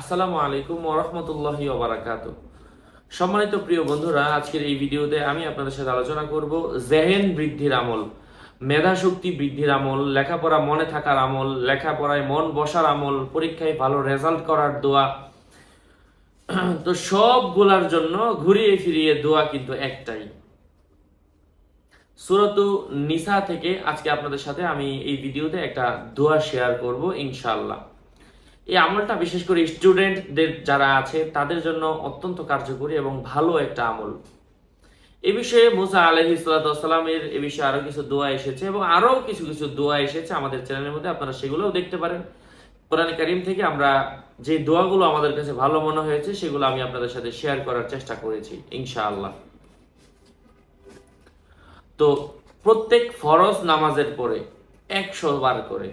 আসসালামু আলাইকুম ওরহমতুল্লাহি ওবারাকাত সম্মানিত প্রিয় বন্ধুরা, আজকের এই ভিডিওতে আমি আপনাদের সাথে আলোচনা করব জেহেন বৃদ্ধির আমল মেধা শক্তি বৃদ্ধির আমল, লেখাপড়া মনে থাকার আমল, লেখাপড়ায় মন বসার আমল, পরীক্ষায় ভালো রেজাল্ট করার দোয়া। তো সবগুলার জন্য ঘুরিয়ে ফিরিয়ে দোয়া কিন্তু একটাই। সুরতু নিসা থেকে আজকে আপনাদের সাথে আমি এই ভিডিওতে একটা দোয়া শেয়ার করব ইনশাআল্লাহ। এই আমলটা বিশেষ করে স্টুডেন্টদের যারা আছে, তাদের জন্য অত্যন্ত কার্যকরী এবং ভালো একটা আমল। এ বিষয়ে মুসা আলহি সালামের এ বিষয়ে আরও কিছু দোয়া এসেছে এবং আরও কিছু কিছু দোয়া এসেছে আমাদের চ্যানেলের মধ্যে, আপনারা সেগুলোও দেখতে পারেন। কোরআন কারিম থেকে আমরা যে দোয়াগুলো আমাদের কাছে ভালো মনে হয়েছে, সেগুলো আমি আপনাদের সাথে শেয়ার করার চেষ্টা করেছি, ইনশাআল্লাহ। তো প্রত্যেক ফরজ নামাজের পরে একশো বার করে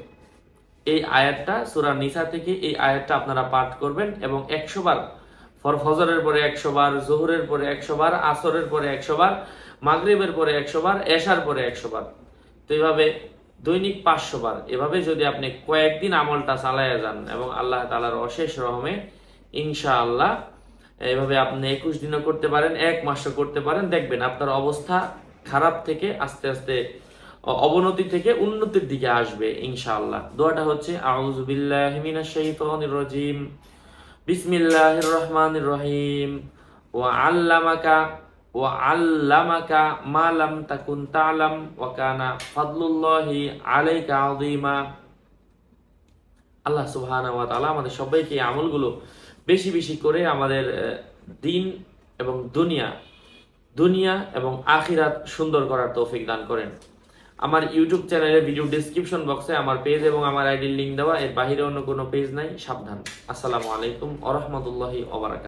এই আয়াতটা, সুরা নিসা থেকে এই আয়াতটা আপনারা পাঠ করবেন এবং একশো বার, ফর ফজরের পরে একশো বার, জোহরের পরে একশো বার, আসরের পরে একশো বার, মাগরিবের পরে একশো বার, এশার পরে একশো বার। তো এইভাবে দৈনিক পাঁচশো বার। এভাবে যদি আপনি কয়েকদিন আমলটা চালাইয়া যান এবং আল্লাহ তালার অশেষ রহমে ইনশা আল্লাহ এভাবে আপনি একুশ দিনও করতে পারেন, এক মাসও করতে পারেন, দেখবেন আপনার অবস্থা খারাপ থেকে আস্তে আস্তে অবনতি থেকে উন্নতির দিকে আসবে, ইনশাআল্লাহ। দোয়াটা হচ্ছে, আউযু বিল্লাহি মিনাশ শাইতানির রাজিম। বিসমিল্লাহির রহমানির রহিম। ওয়া আল্লামাকা ওয়া আল্লামাকা মা তাকুন তা'লাম, ওয়া ফাদলুল্লাহি আলাইকা আযীমা। আল্লাহ সুবহানাহু ওয়া তাআলা আমাদের সবাইকে আমলগুলো বেশি বেশি করে আমাদের দিন এবং দুনিয়া দুনিয়া এবং আখিরাত সুন্দর করার তৌফিক দান করেন। আমার ইউটিউব চ্যানেলের ভিডিও ডিসক্রিপশন বক্সে আমার পেজ এবং আমার আইডির লিঙ্ক দেওয়া। এর বাহিরে অন্য কোনো পেজ নাই। সাবধান। আসসালামু আলাইকুম আরহামদুল্লাহি ওবারাকাত